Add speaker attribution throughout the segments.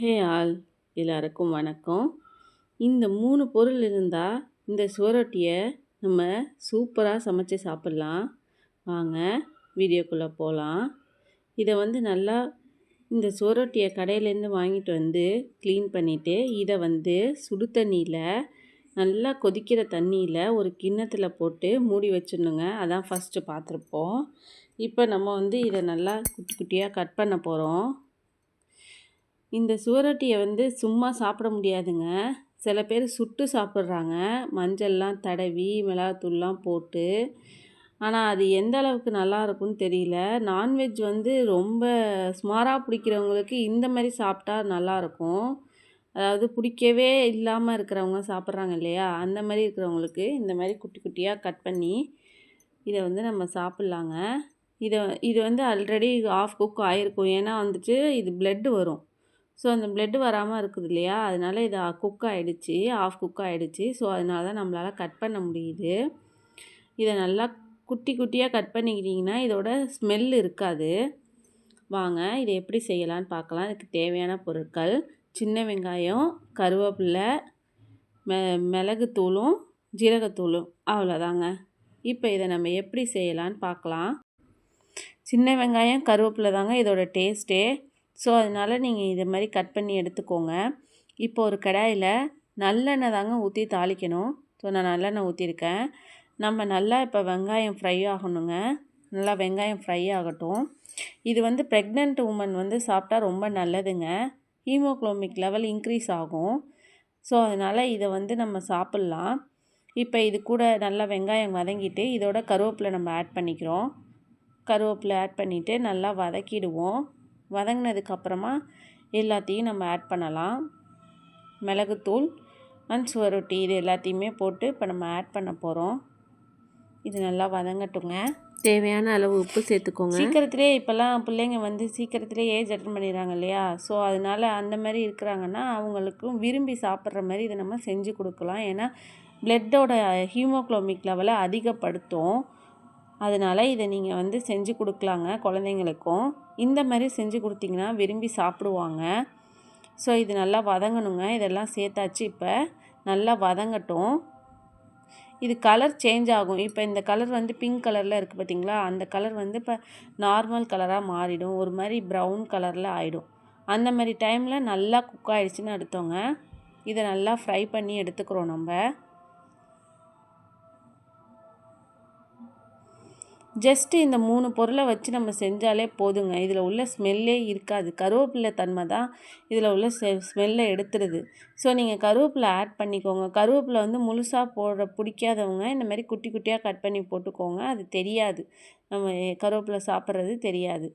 Speaker 1: Hey all எல்லாருக்கும் வணக்கம். இந்த மூணு பொருள் இருந்தால் இந்த சுவரொட்டியை நம்ம சூப்பராக சமைச்சு சாப்பிட்லாம். வாங்க வீடியோக்குள்ளே போகலாம் இதை வந்து நல்லா இந்த சுவரொட்டியை கடையிலேருந்து வாங்கிட்டு வந்து க்ளீன் பண்ணிவிட்டு இதை வந்து சுடு தண்ணியில் நல்லா கொதிக்கிற தண்ணியில் ஒரு கிண்ணத்தில் போட்டு மூடி வச்சிடணுங்க. அதான் ஃபஸ்ட்டு பார்த்துருப்போம் இப்போ நம்ம வந்து இதை நல்லா குட்டி குட்டியாக கட் பண்ண போகிறோம் இந்த சுவரொட்டியை வந்து சும்மா சாப்பிட முடியாதுங்க. சில பேர் சுட்டு சாப்பிட்றாங்க. மஞ்சள்லாம் தடவி மிளகாத்தூள்லாம் போட்டு. ஆனால் அது எந்த அளவுக்கு நல்லா இருக்கும்னு தெரியல. நான்வெஜ் வந்து ரொம்ப சுமாராக பிடிக்கிறவங்களுக்கு இந்த மாதிரி சாப்பிட்டா நல்லாயிருக்கும் அதாவது பிடிக்கவே இல்லாமல் இருக்கிறவங்க சாப்பிட்றாங்க இல்லையா? அந்த மாதிரி இருக்கிறவங்களுக்கு இந்த மாதிரி குட்டி குட்டியாக கட் பண்ணி இதை வந்து நம்ம சாப்பிட்லாங்க. இதை இது வந்து ஆல்ரெடி ஆஃப் குக் ஆகிருக்கும் ஏன்னா வந்துட்டு இது பிளட்டு வரும். ஸோ அந்த பிளட் வராமல் இருக்குது இல்லையா? அதனால் இது குக் ஆகிடுச்சி ஆஃப் குக் ஆகிடுச்சி ஸோ அதனால தான் நம்மளால் கட் பண்ண முடியுது. இதை நல்லா குட்டி குட்டியாக கட் பண்ணிக்கிட்டிங்கன்னா இதோட ஸ்மெல் இருக்காது. வாங்க இதை எப்படி செய்யலான்னு பார்க்கலாம். இதுக்கு தேவையான பொருட்கள் சின்ன வெங்காயம் கருவேப்பிலை மெ மிளகுத்தூளும் ஜீரகத்தூளும் அவ்வளோதாங்க. இப்போ இதை நம்ம எப்படி செய்யலான்னு பார்க்கலாம். சின்ன வெங்காயம் கருவேப்பிலை தாங்க இதோட டேஸ்ட்டே ஸோ அதனால் நீங்கள் இதை மாதிரி கட் பண்ணி எடுத்துக்கோங்க. இப்போ ஒரு கடாயில் நல்லெண்ணெய் தாங்க ஊற்றி தாளிக்கணும். ஸோ நான் நல்லெண்ணெய் ஊற்றிருக்கேன் நம்ம நல்லா இப்போ வெங்காயம் ஃப்ரை ஆகணுங்க. நல்லா வெங்காயம் ஃப்ரை ஆகட்டும். இது வந்து ப்ரெக்னென்ட் உமன் வந்து சாப்பிட்டா ரொம்ப நல்லதுங்க. ஹீமோக்ளோமிக் லெவல் இன்க்ரீஸ் ஆகும். ஸோ அதனால் இதை வந்து நம்ம சாப்பிட்லாம். இப்போ இது கூட நல்லா வெங்காயம் வதங்கிட்டு இதோட கருவேப்பிலை நம்ம ஆட் பண்ணிக்கிறோம். கருவேப்பிலை ஆட் பண்ணிவிட்டு நல்லா வதக்கிடுவோம். வதங்கினதுக்கப்புறமா எல்லாத்தையும் நம்ம ஆட் பண்ணலாம். மிளகுத்தூள் அண்ட் சுவரொட்டி இது எல்லாத்தையுமே போட்டு இப்போ நம்ம ஆட் பண்ண போகிறோம் இது நல்லா வதங்கட்டுங்க. தேவையான அளவு உப்பு சேர்த்துக்கோங்க. சீக்கிரத்திலே இப்போல்லாம் பிள்ளைங்க வந்து சீக்கிரத்திலே ஏஜ் அட்டன் பண்ணிடுறாங்க இல்லையா? ஸோ அதனால் அந்த மாதிரி இருக்கிறாங்கன்னா அவங்களுக்கும் விரும்பி சாப்பிட்ற மாதிரி இதை நம்ம செஞ்சு கொடுக்கலாம். ஏன்னா பிளட்டோட ஹீமோக்ளோமிக் லெவலை அதிகப்படுத்தும். அதனால் இதை நீங்கள் வந்து செஞ்சு கொடுக்கலாங்க குழந்தைங்களுக்கும். இந்த மாதிரி செஞ்சு கொடுத்தீங்கன்னா விரும்பி சாப்பிடுவாங்க. ஸோ இது நல்லா வதங்கணுங்க. இதெல்லாம் சேர்த்தாச்சு இப்போ. நல்லா வதங்கட்டும். இது கலர் சேஞ்ச் ஆகும். இப்போ இந்த கலர் வந்து பிங்க் கலரில் இருக்குது பார்த்தீங்களா அந்த கலர் வந்து இப்போ நார்மல் கலராக மாறிடும். ஒரு மாதிரி ப்ரௌன் கலரில் ஆகிடும் அந்த மாதிரி டைமில் நல்லா குக் ஆகிடுச்சின்னு எடுத்தோங்க இதை நல்லா ஃப்ரை பண்ணி எடுத்துக்கிறோம் நம்ம. ஜஸ்ட்டு இந்த மூணு பொருளை வச்சு நம்ம செஞ்சாலே போதுங்க. இதில் உள்ள ஸ்மெல்லே இருக்காது. கருவேப்பிலை தன்மை தான் இதில் உள்ள ஸ்மெ ஸ்மெல்லை எடுத்துருது. ஸோ நீங்கள் கருவேப்பிலை ஆட் பண்ணிக்கோங்க. கருவேப்பிலை வந்து முழுசாக போட பிடிக்காதவங்க இந்த மாதிரி குட்டி குட்டியாக கட் பண்ணி போட்டுக்கோங்க. அது தெரியாது. நம்ம கருவேப்பிலை சாப்பிட்றது தெரியாது.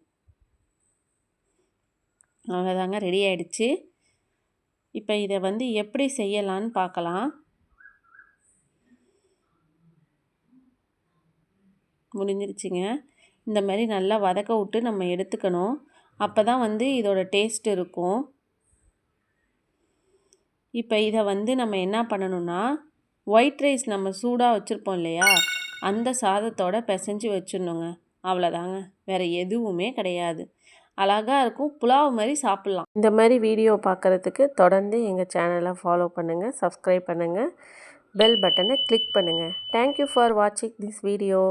Speaker 1: அவ்வளோதாங்க ரெடி ஆகிடுச்சு இப்போ இதை வந்து எப்படி செய்யலான்னு பார்க்கலாம். முடிஞ்சிருச்சுங்க. இந்த மாதிரி நல்லா வதக்க விட்டு நம்ம எடுத்துக்கணும். அப்போ தான் வந்து இதோட டேஸ்ட் இருக்கும். இப்போ இதை வந்து நம்ம என்ன பண்ணணும்னா ஒயிட் ரைஸ் நம்ம சூடாக வச்சுருப்போம் இல்லையா? அந்த சாதத்தோட பிசைஞ்சு வச்சிடணுங்க. அவ்வளோதாங்க வேறு எதுவுமே கிடையாது. அழகாக இருக்கும். புலாவ் மாதிரி சாப்பிட்லாம். இந்த மாதிரி வீடியோ பார்க்குறதுக்கு தொடர்ந்து எங்கள் சேனலை ஃபாலோ பண்ணுங்கள் சப்ஸ்கிரைப் பண்ணுங்கள் பெல் பட்டனை கிளிக் பண்ணுங்கள் தேங்க்யூ ஃபார் வாட்சிங் திஸ் வீடியோ